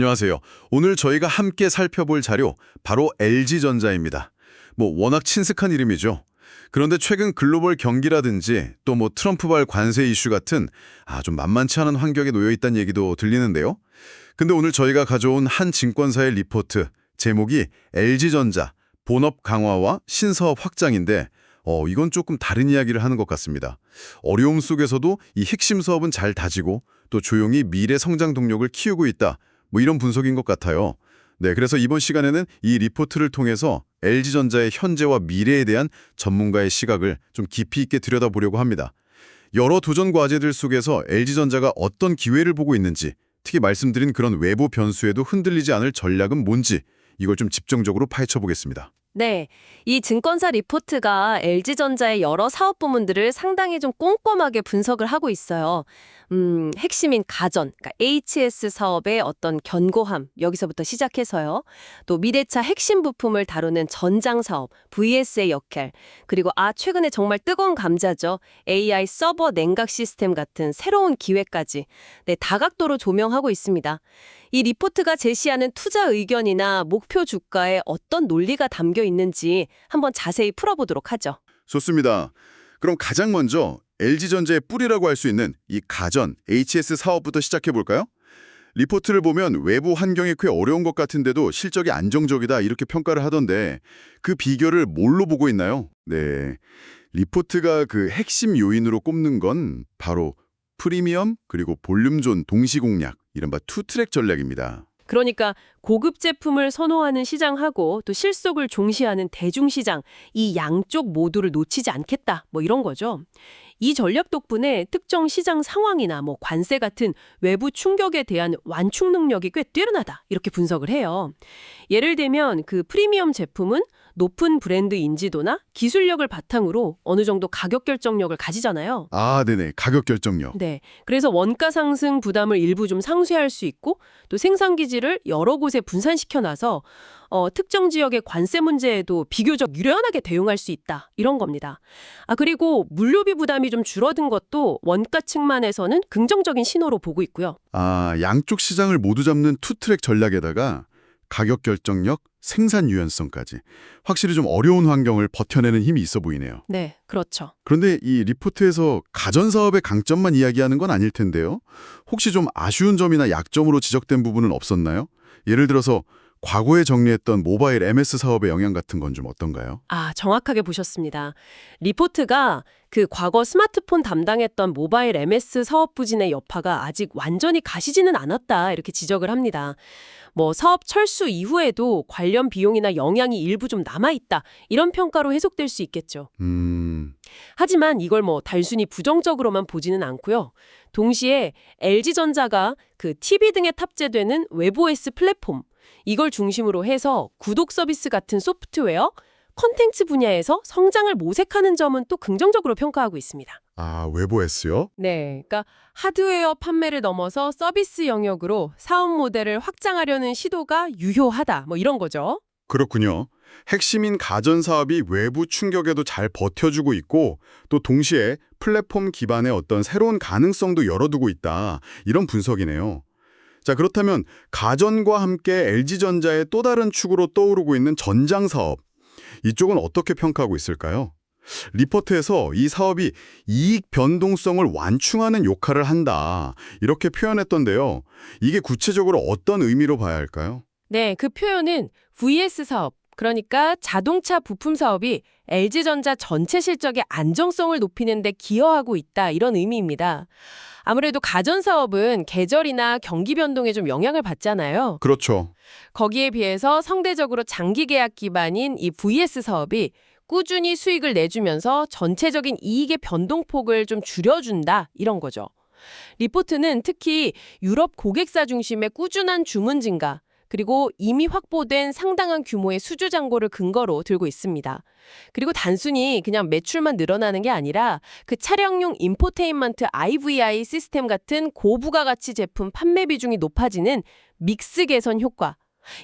안녕하세요. 오늘 저희가 함께 살펴볼 자료 바로 LG전자입니다. 뭐 워낙 친숙한 이름이죠. 그런데 최근 글로벌 경기라든지 또 뭐 트럼프발 관세 이슈 같은 아 좀 만만치 않은 환경에 놓여 있다는 얘기도 들리는데요. 근데 오늘 저희가 가져온 한 증권사의 리포트 제목이 LG전자 본업 강화와 신사업 확장인데 어 이건 조금 다른 이야기를 하는 것 같습니다. 어려움 속에서도 이 핵심 사업은 잘 다지고 또 조용히 미래 성장 동력을 키우고 있다. 뭐 이런 분석인 것 같아요. 네, 그래서 이번 시간에는 이 리포트를 통해서 LG전자의 현재와 미래에 대한 전문가의 시각을 좀 깊이 있게 들여다보려고 합니다. 여러 도전 과제들 속에서 LG전자가 어떤 기회를 보고 있는지, 특히 말씀드린 그런 외부 변수에도 흔들리지 않을 전략은 뭔지 이걸 좀 집중적으로 파헤쳐 보겠습니다. 네, 이 증권사 리포트가 LG전자의 여러 사업 부문들을 상당히 좀 꼼꼼하게 분석을 하고 있어요. 음, 핵심인 가전, 그러니까 HS 사업의 어떤 견고함, 여기서부터 시작해서요. 또 미래차 핵심 부품을 다루는 전장 사업, VS의 역할, 그리고 아, 최근에 정말 뜨거운 감자죠. AI 서버 냉각 시스템 같은 새로운 기회까지 네, 다각도로 조명하고 있습니다. 이 리포트가 제시하는 투자 의견이나 목표 주가에 어떤 논리가 담겨 있는지 한번 자세히 풀어보도록 하죠. 좋습니다. 그럼 가장 먼저 LG전자의 뿌리라고 할 수 있는 이 가전 HS 사업부터 시작해 볼까요? 리포트를 보면 외부 환경이 꽤 어려운 것 같은데도 실적이 안정적이다 이렇게 평가를 하던데 그 비결을 뭘로 보고 있나요? 네. 리포트가 그 핵심 요인으로 꼽는 건 바로 프리미엄 그리고 볼륨존 동시 공략 이른바 투트랙 전략입니다. 그러니까 고급 제품을 선호하는 시장하고 또 실속을 종시하는 대중시장 이 양쪽 모두를 놓치지 않겠다 뭐 이런 거죠. 이 전략 덕분에 특정 시장 상황이나 뭐 관세 같은 외부 충격에 대한 완충 능력이 꽤 뛰어나다 이렇게 분석을 해요. 예를 들면 그 프리미엄 제품은 높은 브랜드 인지도나 기술력을 바탕으로 어느 정도 가격 결정력을 가지잖아요. 아, 네네. 가격 결정력. 네. 그래서 원가 상승 부담을 일부 좀 상쇄할 수 있고 또 생산 기지를 여러 곳에 분산시켜 놔서 어, 특정 지역의 관세 문제에도 비교적 유연하게 대응할 수 있다. 이런 겁니다. 아, 그리고 물류비 부담이 좀 줄어든 것도 원가 측만에서는 긍정적인 신호로 보고 있고요. 아, 양쪽 시장을 모두 잡는 투트랙 전략에다가 가격 결정력, 생산 유연성까지 확실히 좀 어려운 환경을 버텨내는 힘이 있어 보이네요. 네, 그렇죠. 그런데 이 리포트에서 가전 사업의 강점만 이야기하는 건 아닐 텐데요. 혹시 좀 아쉬운 점이나 약점으로 지적된 부분은 없었나요? 예를 들어서 과거에 정리했던 모바일 MS 사업의 영향 같은 건 좀 어떤가요? 아, 정확하게 보셨습니다. 리포트가 그 과거 스마트폰 담당했던 모바일 MS 사업 부진의 여파가 아직 완전히 가시지는 않았다 이렇게 지적을 합니다. 뭐 사업 철수 이후에도 관련 비용이나 영향이 일부 좀 남아있다 이런 평가로 해석될 수 있겠죠. 음, 하지만 이걸 뭐 단순히 부정적으로만 보지는 않고요. 동시에 LG전자가 그 TV 등에 탑재되는 웹OS 플랫폼 이걸 중심으로 해서 구독 서비스 같은 소프트웨어, 컨텐츠 분야에서 성장을 모색하는 점은 또 긍정적으로 평가하고 있습니다. 아, 웹OS요? 네, 그러니까 하드웨어 판매를 넘어서 서비스 영역으로 사업 모델을 확장하려는 시도가 유효하다. 뭐 이런 거죠. 그렇군요. 핵심인 가전 사업이 외부 충격에도 잘 버텨주고 있고 또 동시에 플랫폼 기반의 어떤 새로운 가능성도 열어두고 있다. 이런 분석이네요. 자, 그렇다면 가전과 함께 LG전자의 또 다른 축으로 떠오르고 있는 전장 사업. 이쪽은 어떻게 평가하고 있을까요? 리포트에서 이 사업이 이익 변동성을 완충하는 역할을 한다. 이렇게 표현했던데요. 이게 구체적으로 어떤 의미로 봐야 할까요? 네, 그 표현은 VS 사업, 그러니까 자동차 부품 사업이 LG전자 전체 실적의 안정성을 높이는 데 기여하고 있다 이런 의미입니다. 아무래도 가전 사업은 계절이나 경기 변동에 좀 영향을 받잖아요. 그렇죠. 거기에 비해서 상대적으로 장기 계약 기반인 이 VS 사업이 꾸준히 수익을 내주면서 전체적인 이익의 변동폭을 좀 줄여준다 이런 거죠. 리포트는 특히 유럽 고객사 중심의 꾸준한 주문 증가 그리고 이미 확보된 상당한 규모의 수주 잔고를 근거로 들고 있습니다. 그리고 단순히 그냥 매출만 늘어나는 게 아니라 그 차량용 인포테인먼트 IVI 시스템 같은 고부가 가치 제품 판매 비중이 높아지는 믹스 개선 효과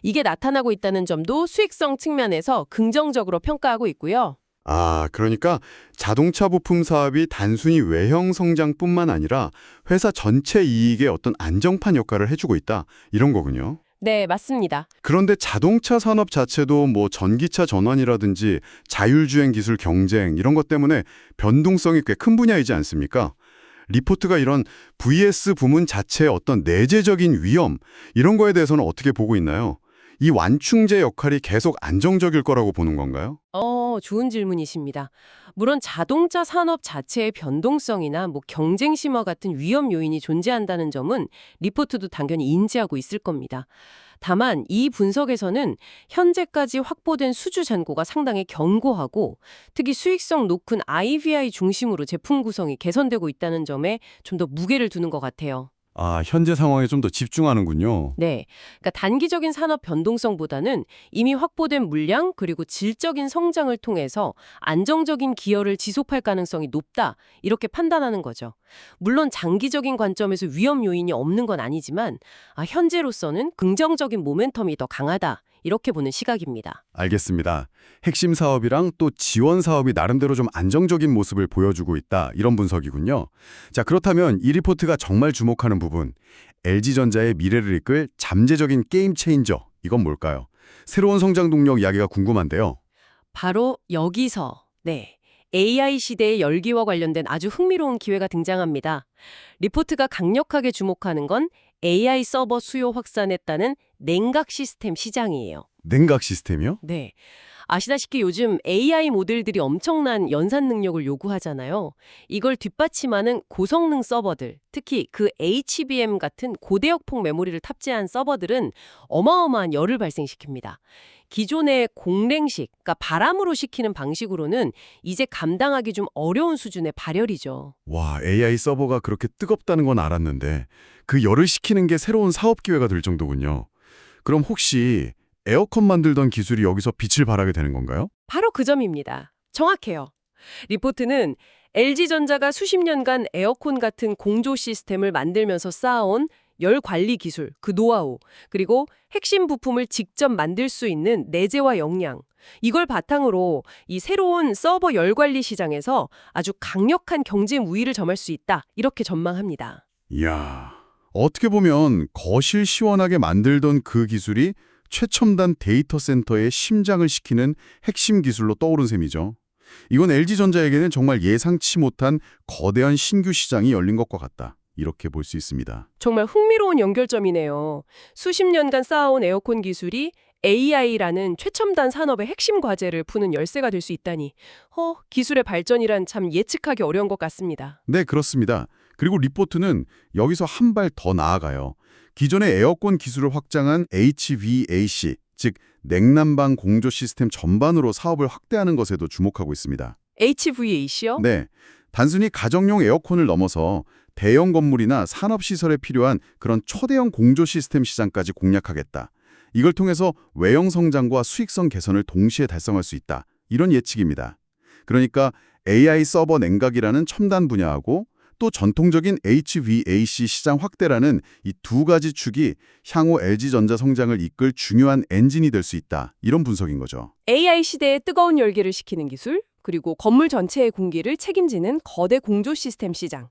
이게 나타나고 있다는 점도 수익성 측면에서 긍정적으로 평가하고 있고요. 아, 그러니까 자동차 부품 사업이 단순히 외형 성장뿐만 아니라 회사 전체 이익에 어떤 안정판 역할을 해주고 있다. 이런 거군요. 네, 맞습니다. 그런데 자동차 산업 자체도 뭐 전기차 전환이라든지 자율주행 기술 경쟁 이런 것 때문에 변동성이 꽤 큰 분야이지 않습니까? 리포트가 이런 VS 부문 자체의 어떤 내재적인 위험 이런 거에 대해서는 어떻게 보고 있나요? 이 완충제 역할이 계속 안정적일 거라고 보는 건가요? 어, 좋은 질문이십니다. 물론 자동차 산업 자체의 변동성이나 뭐 경쟁 심화 같은 위험 요인이 존재한다는 점은 리포트도 당연히 인지하고 있을 겁니다. 다만 이 분석에서는 현재까지 확보된 수주 잔고가 상당히 견고하고 특히 수익성 높은 IVI 중심으로 제품 구성이 개선되고 있다는 점에 좀 더 무게를 두는 것 같아요. 아, 현재 상황에 좀 더 집중하는군요. 네. 그러니까 단기적인 산업 변동성보다는 이미 확보된 물량 그리고 질적인 성장을 통해서 안정적인 기여를 지속할 가능성이 높다. 이렇게 판단하는 거죠. 물론 장기적인 관점에서 위험 요인이 없는 건 아니지만 아, 현재로서는 긍정적인 모멘텀이 더 강하다. 이렇게 보는 시각입니다. 알겠습니다. 핵심 사업이랑 또 지원 사업이 나름대로 좀 안정적인 모습을 보여주고 있다. 이런 분석이군요. 자, 그렇다면 이 리포트가 정말 주목하는 부분, LG전자의 미래를 이끌 잠재적인 게임 체인저, 이건 뭘까요? 새로운 성장 동력 이야기가 궁금한데요. 바로 여기서 네. AI 시대의 열기와 관련된 아주 흥미로운 기회가 등장합니다. 리포트가 강력하게 주목하는 건 AI 서버 수요 확산에 따른 냉각 시스템 시장이에요. 냉각 시스템이요? 네. 아시다시피 요즘 AI 모델들이 엄청난 연산 능력을 요구하잖아요. 이걸 뒷받침하는 고성능 서버들, 특히 그 HBM 같은 고대역폭 메모리를 탑재한 서버들은 어마어마한 열을 발생시킵니다. 기존의 공랭식, 그러니까 바람으로 식히는 방식으로는 이제 감당하기 좀 어려운 수준의 발열이죠. 와, AI 서버가 그렇게 뜨겁다는 건 알았는데 그 열을 식히는 게 새로운 사업 기회가 될 정도군요. 그럼 혹시 에어컨 만들던 기술이 여기서 빛을 발하게 되는 건가요? 바로 그 점입니다. 정확해요. 리포트는 LG전자가 수십 년간 에어컨 같은 공조 시스템을 만들면서 쌓아온 열 관리 기술, 그 노하우, 그리고 핵심 부품을 직접 만들 수 있는 내재와 역량, 이걸 바탕으로 이 새로운 서버 열 관리 시장에서 아주 강력한 경제 우위를 점할 수 있다. 이렇게 전망합니다. 이야, 어떻게 보면 거실 시원하게 만들던 그 기술이 최첨단 데이터 센터의 심장을 시키는 핵심 기술로 떠오른 셈이죠. 이건 LG전자에게는 정말 예상치 못한 거대한 신규 시장이 열린 것과 같다. 이렇게 볼 수 있습니다. 정말 흥미로운 연결점이네요. 수십 년간 쌓아온 에어컨 기술이 AI라는 최첨단 산업의 핵심 과제를 푸는 열쇠가 될 수 있다니. 어, 기술의 발전이란 참 예측하기 어려운 것 같습니다. 네, 그렇습니다. 그리고 리포트는 여기서 한 발 더 나아가요. 기존의 에어컨 기술을 확장한 HVAC, 즉 냉난방 공조 시스템 전반으로 사업을 확대하는 것에도 주목하고 있습니다. HVAC요? 네, 단순히 가정용 에어컨을 넘어서 대형 건물이나 산업시설에 필요한 그런 초대형 공조 시스템 시장까지 공략하겠다. 이걸 통해서 외형 성장과 수익성 개선을 동시에 달성할 수 있다. 이런 예측입니다. 그러니까 AI 서버 냉각이라는 첨단 분야하고 또 전통적인 HVAC 시장 확대라는 이 두 가지 축이 향후 LG전자 성장을 이끌 중요한 엔진이 될 수 있다. 이런 분석인 거죠. AI 시대의 뜨거운 열기를 식히는 기술, 그리고 건물 전체의 공기를 책임지는 거대 공조 시스템 시장.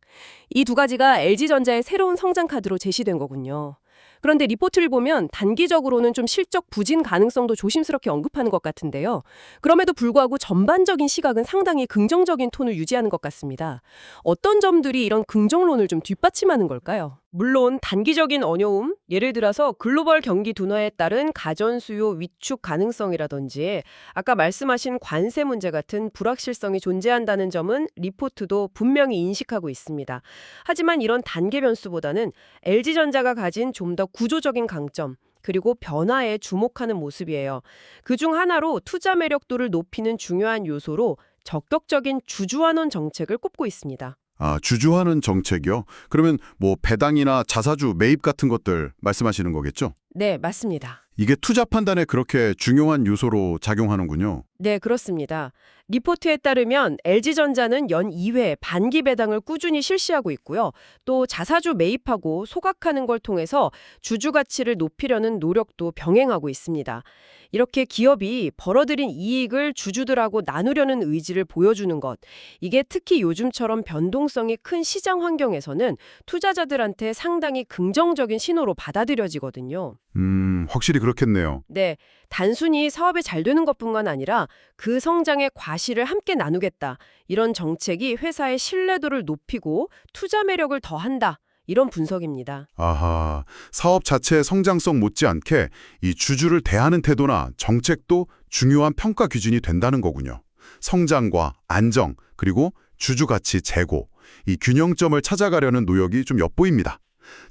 이 두 가지가 LG전자의 새로운 성장 카드로 제시된 거군요. 그런데 리포트를 보면 단기적으로는 좀 실적 부진 가능성도 조심스럽게 언급하는 것 같은데요. 그럼에도 불구하고 전반적인 시각은 상당히 긍정적인 톤을 유지하는 것 같습니다. 어떤 점들이 이런 긍정론을 좀 뒷받침하는 걸까요? 물론 단기적인 어려움, 예를 들어서 글로벌 경기 둔화에 따른 가전 수요 위축 가능성이라든지 아까 말씀하신 관세 문제 같은 불확실성이 존재한다는 점은 리포트도 분명히 인식하고 있습니다. 하지만 이런 단계 변수보다는 LG전자가 가진 좀 더 구조적인 강점, 그리고 변화에 주목하는 모습이에요. 그 중 하나로 투자 매력도를 높이는 중요한 요소로 적극적인 주주환원 정책을 꼽고 있습니다. 아, 주주하는 정책이요? 그러면 뭐 배당이나 자사주 매입 같은 것들 말씀하시는 거겠죠? 네, 맞습니다. 이게 투자 판단에 그렇게 중요한 요소로 작용하는군요. 네, 그렇습니다. 리포트에 따르면 LG전자는 연 2회 반기 배당을 꾸준히 실시하고 있고요. 또 자사주 매입하고 소각하는 걸 통해서 주주 가치를 높이려는 노력도 병행하고 있습니다. 이렇게 기업이 벌어들인 이익을 주주들하고 나누려는 의지를 보여주는 것. 이게 특히 요즘처럼 변동성이 큰 시장 환경에서는 투자자들한테 상당히 긍정적인 신호로 받아들여지거든요. 음, 확실히 그렇겠네요. 네, 단순히 사업이 잘 되는 것뿐만 아니라 그 성장의 과실을 함께 나누겠다. 이런 정책이 회사의 신뢰도를 높이고 투자 매력을 더한다. 이런 분석입니다. 아하, 사업 자체의 성장성 못지않게 이 주주를 대하는 태도나 정책도 중요한 평가 기준이 된다는 거군요. 성장과 안정, 그리고 주주 가치 제고, 이 균형점을 찾아가려는 노력이 좀 엿보입니다.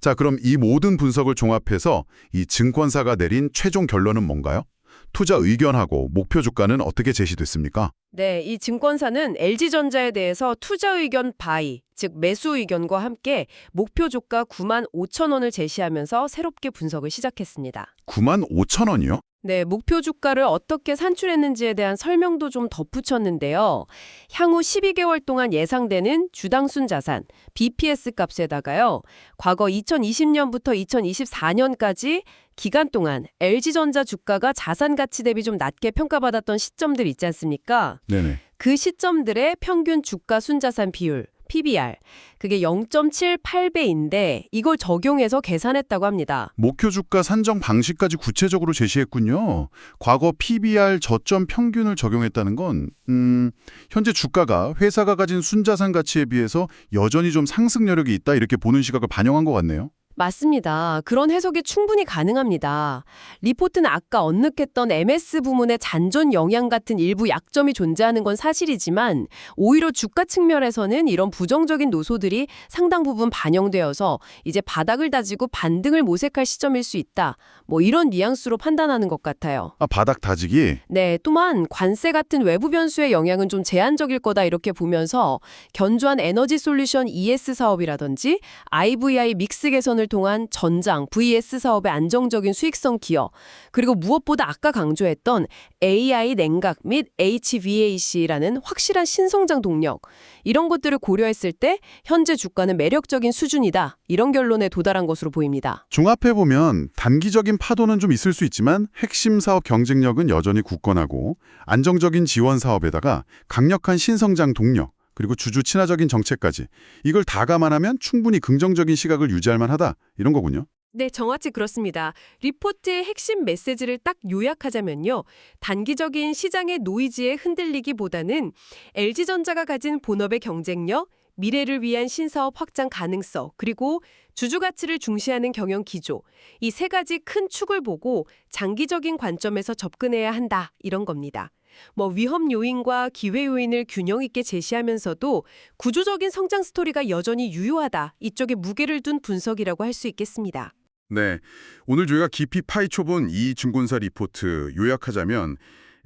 자, 그럼 이 모든 분석을 종합해서 이 증권사가 내린 최종 결론은 뭔가요? 투자 의견하고 목표 주가는 어떻게 제시됐습니까? 네, 이 증권사는 LG전자에 대해서 투자 의견 바이, 즉 매수 의견과 함께 목표 주가 9만 5천 원을 제시하면서 새롭게 분석을 시작했습니다. 9만 5천 원이요? 네, 목표 주가를 어떻게 산출했는지에 대한 설명도 좀 덧붙였는데요. 향후 12개월 동안 예상되는 주당 순 자산, BPS 값에다가요. 과거 2020년부터 2024년까지 기간 동안 LG전자 주가가 자산 가치 대비 좀 낮게 평가받았던 시점들 있지 않습니까? 네네. 그 시점들의 평균 주가 순자산 비율, PBR, 그게 0.78배인데 이걸 적용해서 계산했다고 합니다. 목표 주가 산정 방식까지 구체적으로 제시했군요. 과거 PBR 저점 평균을 적용했다는 건 음, 현재 주가가 회사가 가진 순자산 가치에 비해서 여전히 좀 상승 여력이 있다 이렇게 보는 시각을 반영한 것 같네요. 맞습니다. 그런 해석이 충분히 가능합니다. 리포트는 아까 언급했던 MS 부문의 잔존 영향 같은 일부 약점이 존재하는 건 사실이지만 오히려 주가 측면에서는 이런 부정적인 노소들이 상당 부분 반영되어서 이제 바닥을 다지고 반등을 모색할 시점일 수 있다. 뭐 이런 뉘앙스로 판단하는 것 같아요. 아, 바닥 다지기? 네, 또한 관세 같은 외부 변수의 영향은 좀 제한적일 거다 이렇게 보면서 견조한 에너지 솔루션 ES 사업이라든지 IVI 믹스 개선을 통한 전장 VS 사업의 안정적인 수익성 기여 그리고 무엇보다 아까 강조했던 AI 냉각 및 HVAC라는 확실한 신성장 동력 이런 것들을 고려했을 때 현재 주가는 매력적인 수준이다 이런 결론에 도달한 것으로 보입니다. 종합해보면 단기적인 파도는 좀 있을 수 있지만 핵심 사업 경쟁력은 여전히 굳건하고 안정적인 지원 사업에다가 강력한 신성장 동력 그리고 주주 친화적인 정책까지 이걸 다 감안하면 충분히 긍정적인 시각을 유지할 만하다 이런 거군요. 네, 정확히 그렇습니다. 리포트의 핵심 메시지를 딱 요약하자면요. 단기적인 시장의 노이즈에 흔들리기보다는 LG전자가 가진 본업의 경쟁력, 미래를 위한 신사업 확장 가능성, 그리고 주주 가치를 중시하는 경영 기조, 이 세 가지 큰 축을 보고 장기적인 관점에서 접근해야 한다, 이런 겁니다. 뭐 위험 요인과 기회 요인을 균형 있게 제시하면서도 구조적인 성장 스토리가 여전히 유효하다, 이쪽에 무게를 둔 분석이라고 할 수 있겠습니다. 네, 오늘 저희가 깊이 파헤쳐본 이 증권사 리포트 요약하자면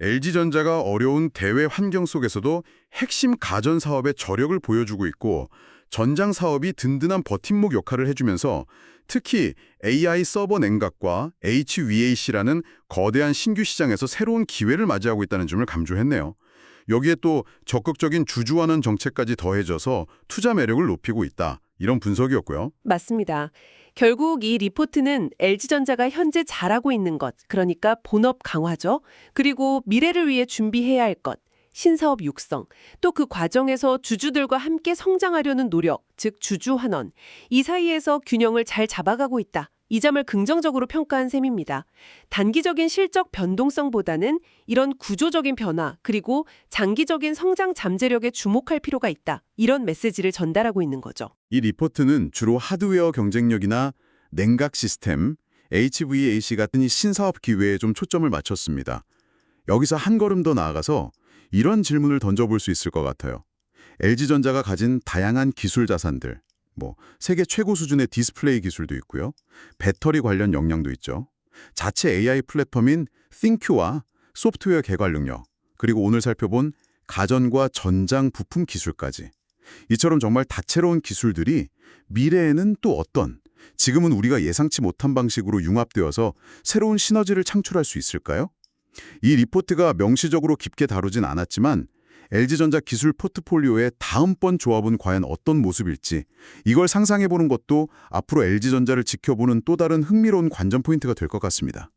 LG전자가 어려운 대외 환경 속에서도 핵심 가전 사업의 저력을 보여주고 있고 전장 사업이 든든한 버팀목 역할을 해주면서 특히 AI 서버 냉각과 HVAC라는 거대한 신규 시장에서 새로운 기회를 맞이하고 있다는 점을 강조했네요. 여기에 또 적극적인 주주환원 정책까지 더해져서 투자 매력을 높이고 있다. 이런 분석이었고요. 맞습니다. 결국 이 리포트는 LG전자가 현재 잘하고 있는 것, 그러니까 본업 강화죠. 그리고 미래를 위해 준비해야 할 것, 신사업 육성, 또 그 과정에서 주주들과 함께 성장하려는 노력, 즉 주주 환원, 이 사이에서 균형을 잘 잡아가고 있다. 이 점을 긍정적으로 평가한 셈입니다. 단기적인 실적 변동성보다는 이런 구조적인 변화, 그리고 장기적인 성장 잠재력에 주목할 필요가 있다. 이런 메시지를 전달하고 있는 거죠. 이 리포트는 주로 하드웨어 경쟁력이나 냉각 시스템, HVAC 같은 이 신사업 기회에 좀 초점을 맞췄습니다. 여기서 한 걸음 더 나아가서 이런 질문을 던져볼 수 있을 것 같아요. LG전자가 가진 다양한 기술 자산들, 뭐 세계 최고 수준의 디스플레이 기술도 있고요. 배터리 관련 역량도 있죠. 자체 AI 플랫폼인 ThinQ와 소프트웨어 개발 능력, 그리고 오늘 살펴본 가전과 전장 부품 기술까지. 이처럼 정말 다채로운 기술들이 미래에는 또 어떤, 지금은 우리가 예상치 못한 방식으로 융합되어서 새로운 시너지를 창출할 수 있을까요? 이 리포트가 명시적으로 깊게 다루진 않았지만 LG전자 기술 포트폴리오의 다음번 조합은 과연 어떤 모습일지 이걸 상상해보는 것도 앞으로 LG전자를 지켜보는 또 다른 흥미로운 관전 포인트가 될 것 같습니다.